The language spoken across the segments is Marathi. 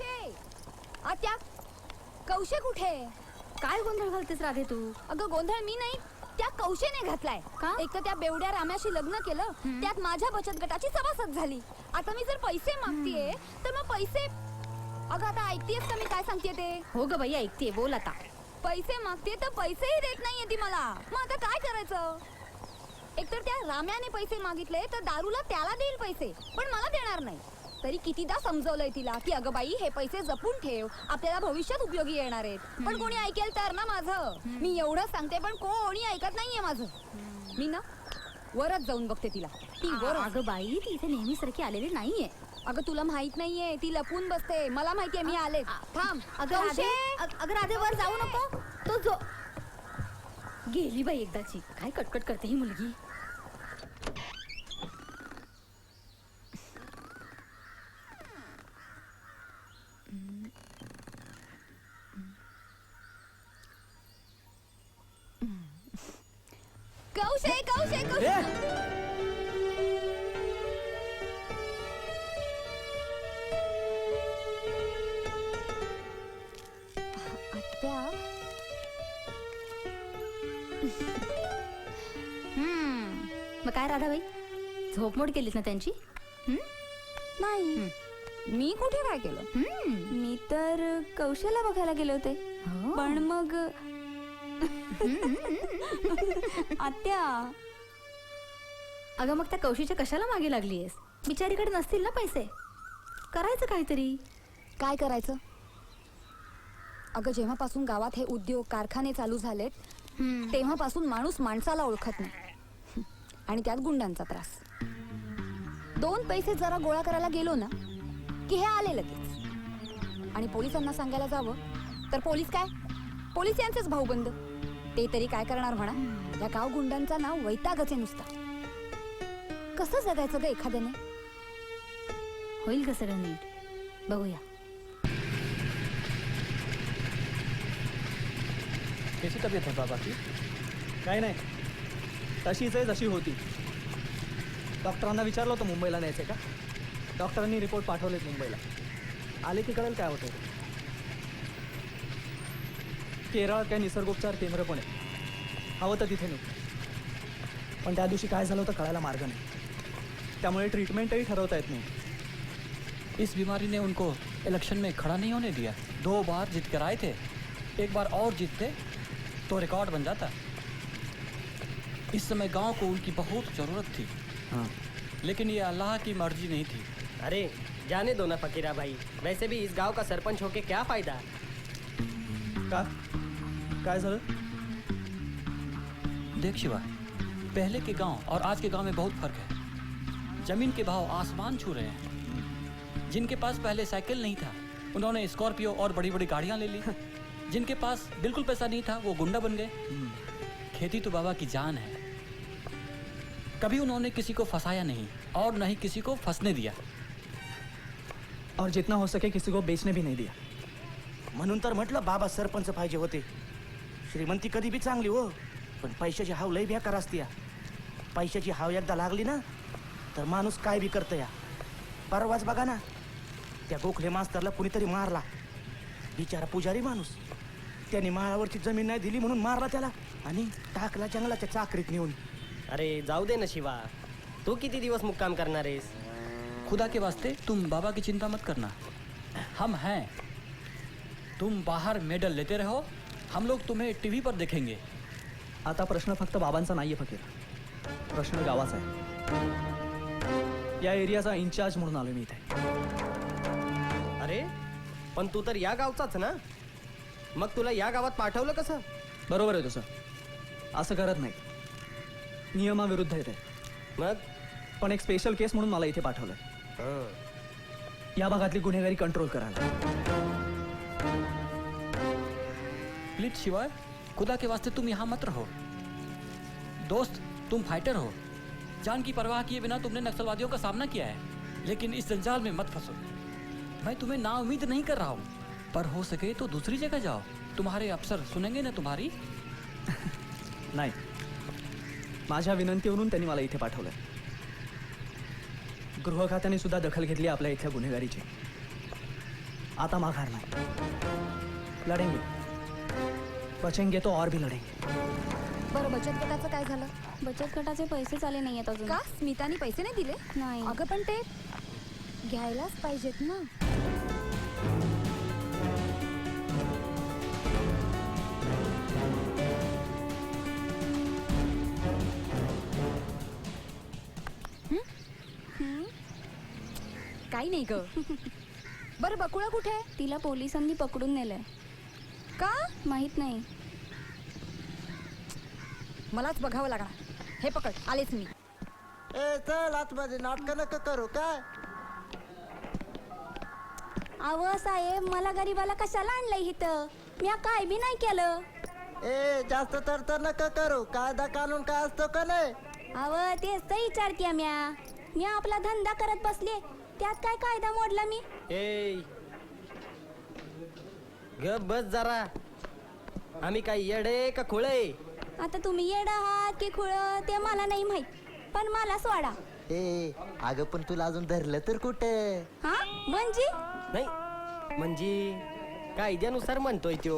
आत्या कौशे कुठे? काय गोंधळ घालतेस राधे तू? अगं गोंधळ मी नाही त्या कौशेने घातलाय. का? एक तर त्या बेवड्या राम्याशी लग्न केलं त्यात माझ्या बचत गटाची सभासद झाली. आता मी जर पैसे मागतीये तर मग पैसे अगं आता ऐकतेस का मी काय सांगते ते? हो ग बाई ऐकते बोल आता. पैसे मागते तर पैसेही देत नाहीये ती मला. मग आता काय करायचं? एकतर त्या राम्याने पैसे मागितले तर दारूला त्याला देईल पैसे पण मला देणार नाही. तरी कितीदा समजवलंय तिला की अगं बाई हे पैसे जपून ठेव. आपल्याला भविष्यात उपयोगी येणार आहेत. पण कोणी ऐकेल तर ना माझं? मी एवढं सांगते पण कोणी ऐकत नाहीये माझं. मी ना वरच जाऊन बघते तिला. ती वर अगं बाई ती इथे नेहमीसारखी आलेली नाहीये. अगं तुला माहीत नाहीये ती लपून बसते. मला माहितीये मी आले. थांब. अगं राधे कौशे! अग- अगं राधे वर जाऊ नको. तो जो गेली बाई एकदाची. काय कटकट करते ही मुलगी? आत्या हम्म. मग काय राधाबाई झोपमोड केलीस ना त्यांची हम्म? नाही मी कुठे काय केलं हम्म. मी तर कौशला बघायला गेले होते हो. पण मग आत्या. अगं मग त्या कौशीच्या कशाला मागे लागलीयस? बिचारीकडे नसतील ना पैसे? करायचं काहीतरी. काय करायचं? अगं जेव्हापासून गावात हे उद्योग कारखाने चालू झालेत हम्म. तेव्हापासून माणूस माणसाला ओळखत नाही. आणि त्यात गुंडांचा त्रास. दोन पैसे जरा गोळा करायला गेलो ना की हे आले लगेच. आणि पोलिसांना सांगायला जावं तर पोलीस काय? पोलीस यांचेच भाऊबंद. ते तरी काय करणार म्हणा? या गाव गुंडांचा नाव वैतागच आहे नुसता. कसं जगायचं ग एखाद्याने? होईल का सगळं नीट. बघूया. कशी तब्येत आहे बाबाची? काय नाही. तशीच आहे जशी होती. डॉक्टरांना विचारलं होतं मुंबईला न्यायचं का? डॉक्टरांनी रिपोर्ट पाठवलेत मुंबईला. आले की कळेल काय होतं ते. केरळात काय निसर्गोपचार केंद्र पण आहे हवं तर तिथे नाही पण त्या दिवशी काय झालं होतं कळायला मार्ग नाही. त्यामुळे ट्रीटमेंटही ठरवता येत नाही. इस बीमारी ने उनको इलेक्शन में खड़ा नहीं होने दिया. दो बार जीत कर आए थे. एक बार और जीतते तो रिकॉर्ड बन जाता. इस समय गांव को उनकी बहुत ज़रूरत थी. हां। लेकिन ये अल्लाह की मर्जी नहीं थी. अरे जाने दो ना फकीरा भाई. वैसे भी इस गांव का सरपंच होके क्या फायदा? का? काय झालं? देख शिवा पहले के गाँव और आज के गाँव में बहुत फ़र्क है। ज़मीन के भाव आसमान छू रहे हैं। जिनके पास पहले साइकिल नहीं था उन्होंने स्कॉर्पियो और बड़ी बड़ी गाड़ियाँ ले ली। जिनके पास बिल्कुल पैसा नहीं था वो गुंडा बन गए। खेती तो बाबा की जान है। कभी उन्होंने किसी को फंसाया नहीं और न ही किसी को फंसने दिया। और जितना हो सके किसी को बेचने भी नहीं दिया। म्हणून तर म्हटलं बाबा सरपंच पाहिजे होते। श्रीमंती कधी बी चांगली हो. पण पैशाची हाव लई बेकार असते पैशाची हाव एकदा लागली ना तर माणूस काय बी करतं या. परवाच बघा ना त्या गोखले मास्तरला कुणीतरी मारला. बिचारा पुजारी माणूस. त्याने माळावरची जमीन नाही दिली म्हणून मारला त्याला आणि टाकला जंगलाच्या चाकरीत नेऊन. अरे जाऊ दे ना शिवा. तू किती दिवस मुक्काम करणार आहेस? खुदा के वास्ते तुम बाबा की चिंता मत करना. हम हैं. तुम बाहर मेडल लेते रहो. हम लोग तुम्हें टीवी पर देखेंगे। आता प्रश्न फक्त बाबांचा नाहीये फकीर. प्रश्न गावाचा आहे. या एरियाचा इन्चार्ज म्हणून आलो मी इथे. अरे पण तू तर या गावचाच ना? मग तुला या गावात पाठवलं कसं? बरोबर आहे तुझं असं करत नाही. नियमाविरुद्ध आहे ते मग? पण एक स्पेशल केस म्हणून मला इथे पाठवलंय. हं. या भागातली गुन्हेगारी कंट्रोल करायला. प्लीज शिवाय खुदा के वास्ते तुम यहाँ मत रहो। दोस्त तुम फाइटर हो। जान की परवाह किए बिना तुमने नक्सलवादियों का सामना किया है लेकिन इस जंजाल में मत फंसो। मैं तुम्हें ना उम्मीद नहीं कर रहा हूँ पर हो सके तो दूसरी जगह जाओ। तुम्हारे अफसर सुनेंगे ना तुम्हारी? नाही। माझ्या विनंतीवरून त्यांनी मला इथे पाठवलंय गृह खात्याने सुद्धा दखल घेतली आपल्या इथल्या गुन्हेगारीची. आता माघार नाही. लढेंगे. बचेंगे तो और भी लढेंगे बरं बचत गटाचं काय झालं बचत गटाचे पैसेच आले नाहीयेत अजून का स्मिताने पैसे नाही दिले नाही. अगं पण ते घ्यायलाच पाहिजेत ना हं? हं? काही नाही ग बरं बकुळा कुठे आहे? तिला पोलिसांनी पकडून नेलंय का? माहीत नाही. मलाच बघावं लागणार. हे पकड आलेच मी. ए चल आतमध्ये नाटक नका करू काय? अव साहेब मला गरीबाला कशाला आणलंय इथं? मी काय बी नाही केलं. ए जास्त तर तर नका करू. कायदा कानून काय असतो का नाही? अव तेच तर विचारते म्या. मी आपला धंदा करत बसले त्यात काय कायदा मोडला मी? ए ग बस जरा. आम्ही काय येडे का खुळे? आता तुम्ही येडा आहात की खुळ ते मला नाही माहीत. पण मला सोडा ए अगं पण तुला अजून धरलं तर कुठे? हा? म्हणजे? नाही म्हणजे कायद्यानुसार म्हणतोय त्यो.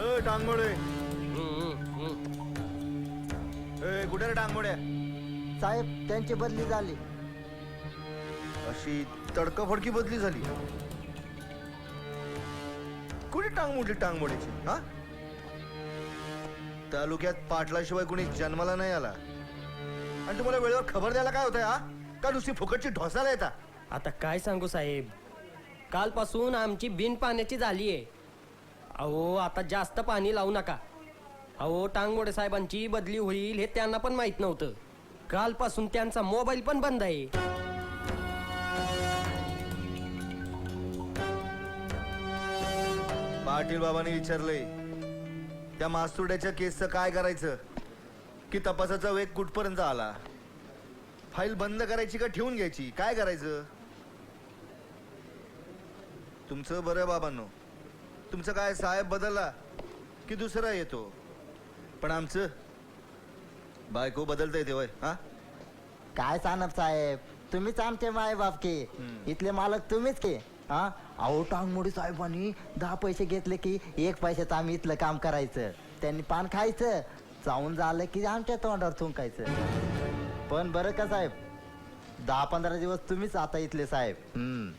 ए टांगमोडे हम्म, हम्म. ए कुठे रे टांगमोड्या साहेब त्यांची बदली झाली. अशी तडकाफडकी बदली झाली. टांग मोडली टांग मोडीची हा? तालुक्यात पाटलाशिवाय कुणी जन्माला नाही आला. आणि तुम्हाला वेळेवर खबर द्यायला काय होतंय हा? का नुसती फुकटची ढोसाला येता? आता काय सांगू साहेब? कालपासून आमची बिन पाण्याची झाली आहे. अहो आता जास्त पाणी लावू नका. अहो टांगमोडे साहेबांची बदली होईल हे त्यांना पण माहीत नव्हतं. कालपासून त्यांचा मोबाईल पण बंद आहे. पाटील बाबांनी विचारलंय त्या मास्तुड्याच्या केसचं काय करायचं? की तपासाचा वेग कुठपर्यंत आला? फाईल बंद करायची का ठेवून घ्यायची? काय करायचं? तुमचं बरं बाबांनो. तुमचं काय साहेब बदलला की दुसरा येतो? पण आमचं बायको बदलता येते वय हा? काय सानप साहेब तुम्हीच आमचे माय बाप के इथले मालक तुम्हीच के. हा? अहो टांगमोडी साहेबांनी दहा पैसे घेतले की एक पैशाचं आम्ही इथलं काम करायचं. त्यांनी पान खायचं चावून झालं की आमच्या तोंडावर थुंकायचं. पण बरं का साहेब? दहा पंधरा दिवस तुम्हीच आता इथले साहेब. हम्म.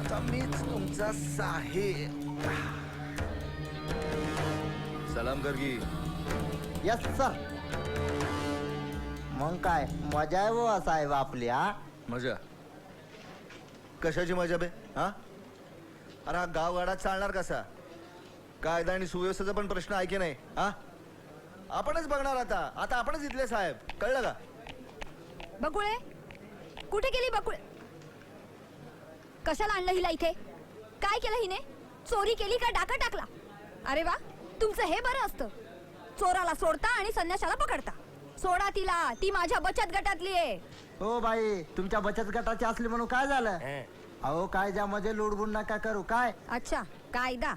आता मीच तुमचा साहेब. सलाम की यस सर मग काय? मजा आहे बुवा साहेब आपली हा? मजा. कशाची मजा बे? हा? अरे हा गावगाडा चालणार कसा? कायदा आणि सुव्यवस्थेचा पण प्रश्न आहे की नाही? हा? आपणच बघणार आता. आता आपणच इथले साहेब. कळलं का? बकुळे? कुठे गेली बकुळे? कशाला आणलं हिला इथे? काय केलं हिने? चोरी केली का डाका टाकला? अरे वा तुमचं हे बरं असतं. चोराला सोडता आणि संन्याशाला पकडता. सोडा तिला. ती माझ्या बचत गटातली आहे. हो बाई तुमच्या बचत गटाची असली म्हणून काय झालं? अहो काय ज्यामध्ये लुडबुड नका करू काय? अच्छा कायदा.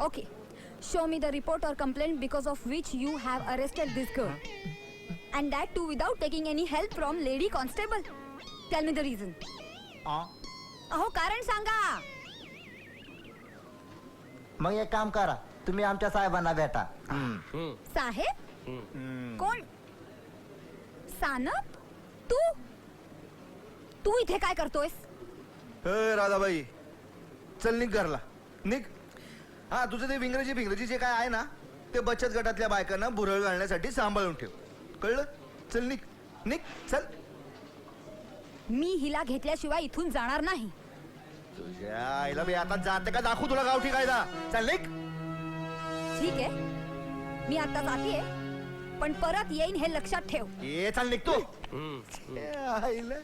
Okay. Show me the report और complaint because of which you have arrested this girl and that too without taking any help from lady constable tell me the reason आ? अहो कारण सांगा. मग एक काम करा तुम्ही आमच्या साहेबांना भेटा. हम्म. हम्म, साहेब? हम्म. कोण? सानप? तू? तू इथे काय करतोयस? राधाबाई चल निघ घरला. निघ. हा तुझं ते विंग्रजी भिंग्रजी जे काय आहे ना ते बचत गटातल्या बायकांना बुरळ घालण्यासाठी सांभाळून ठेव. कळलं? चल निघ. निघ चल. मी हिला घेतल्याशिवाय इथून जाणार नाही. तुझ्या आईला मी आता जाते का? दाखवू तुला गावठी कायदा. चल निघ. ठीक आहे. मी आता जातीये. पण परत येईन हे लक्षात ठेव ये चल निघतो हम्म. ए, आईला.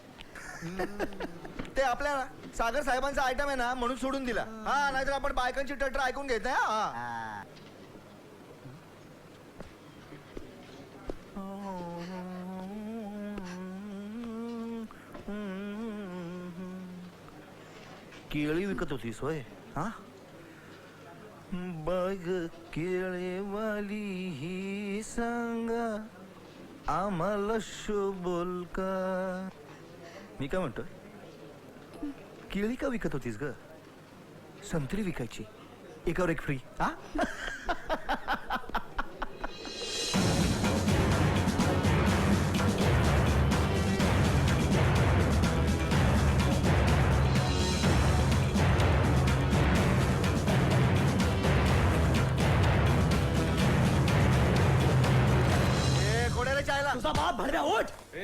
ते आपल्या सागर साहेबांचा आयटम आहे ना म्हणून सोडून दिला हा नाहीतर आपण बायकांची टटर ऐकून घेत नाही हा. केळी विकत होतीस होय हा बघ केळेवाली ही सांगा आम्हाला शोभल का? मी काय म्हणतोय? केळी का विकत होतीस ग? संत्री विकायची. एकावर एक फ्री हा भडव्या! ए!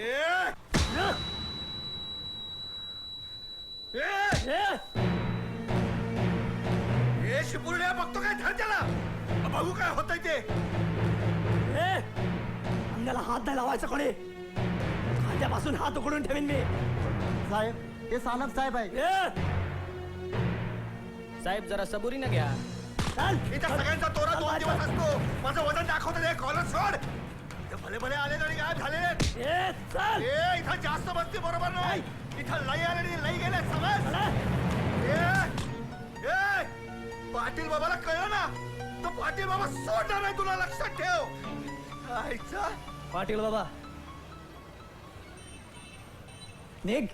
ए, शिपुर्ड्या बघतो काय धर त्याला बघू काय होतंय ते ए अंगाला हात नाही लावायचा कोणी खांद्यापासून हात उकडून ठेवीन मी साहेब हे सानप साहेब आहे साहेब जरा सबुरीनं घ्या चल इथं सगळ्यांचा तोरा दोन दिवस असतो माझं वजन दाखवतो ते कॉलर सोड झालेले आहेत. ए चल. ए इथं जास्त बसती बरोबर नाही. इथं लई आले आणि लई गेले समज. ए ए पाटील बाबाला कळलं ना? तर पाटील बाबा सोडणार नाही तुला लक्षात ठेव. आईचा पाटील बाबा. निघ.